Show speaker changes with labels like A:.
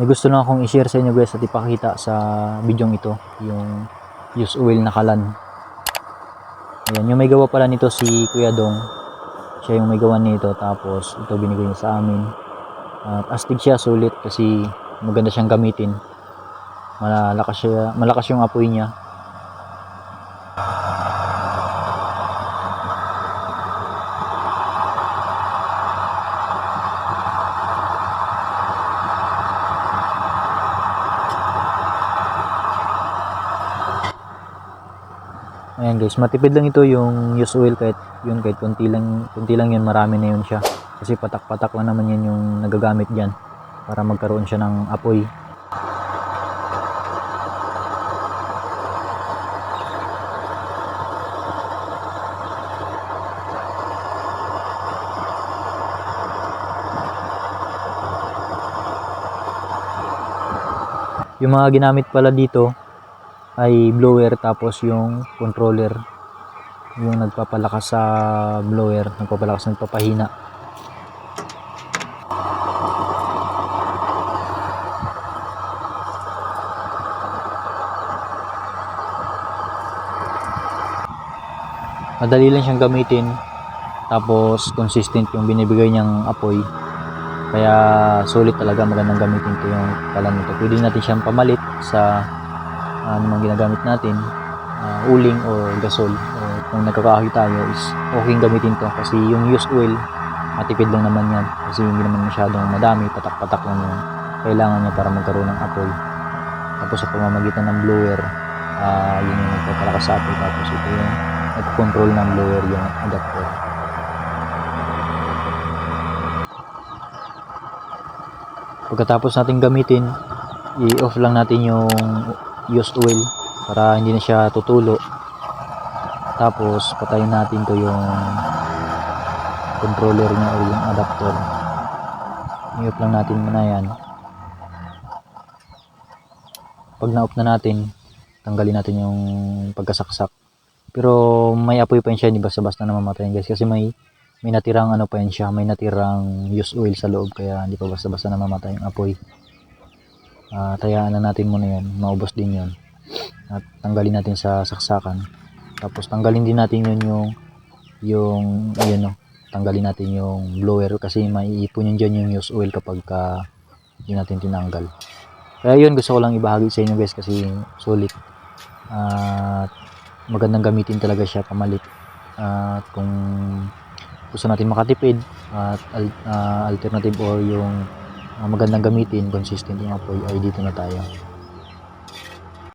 A: may gusto lang akong i-share sa inyo guys at ipakita sa video ito yung use oil na kalan. Ayan yung may gawa pala nito si Kuya Dong. Siya yung may gawa nito tapos ito binigay niya sa amin. At astig siya sulit kasi maganda siyang gamitin. Malakas siya malakas yung apoy niya Ayan guys, matipid lang ito yung use oil kahit yun kahit kunti lang, kunti lang yun marami na yun siya. Kasi patak-patak lang naman yan yung nagagamit diyan para magkaroon siya ng apoy. Yung mga ginamit pala dito ay blower tapos yung controller yung nagpapalakas sa blower nagpapalakas nagpapahina. Madali lang siyang gamitin tapos consistent yung binibigay niyang apoy. Kaya sulit talaga magandang gamitin ito yung kalan nito. Pwede natin siyang pamalit sa ano mang ginagamit natin ah, uling or gasol. O kung nagkakahoy tayo is okay gamitin to kasi yung used oil matipid lang naman yan. Kasi hindi naman masyadong madami patak-patak lang yung kailangan niya para magkaroon ng apoy. Tapos sa pamamagitan ng blower ah yun yung nagpapalakas sa apoy. Tapos ito yung nagpo-control ng blower yung adapter. Pagkatapos natin gamitin i-off lang natin yung used oil para hindi na siya tutulo. Tapos patayin natin to yung controller niya or yung adapter. I-off lang natin muna yan. Pag na-off na natin tanggalin natin yung pagkasaksak. Pero may apoy pa yun siya hindi basta-basta na mamatayin guys. Kasi may may natirang ano pa yun siya may natirang used oil sa loob kaya hindi pa basta-basta na mamatay yung apoy uh, tayaan na natin muna yun. Maubos din yun. At tanggalin natin sa saksakan. Tapos tanggalin din natin yun yung yung ayun no? Tanggalin natin yung blower kasi maiipon yun dyan yung used oil kapag ka hindi natin tinanggal. Kaya yun gusto ko lang ibahagi sa inyo guys kasi sulit at magandang gamitin talaga siya pamalit. At kung gusto natin makatipid at al- ah, alternative or yung ah, magandang gamitin consistent yung apoy ay dito na tayo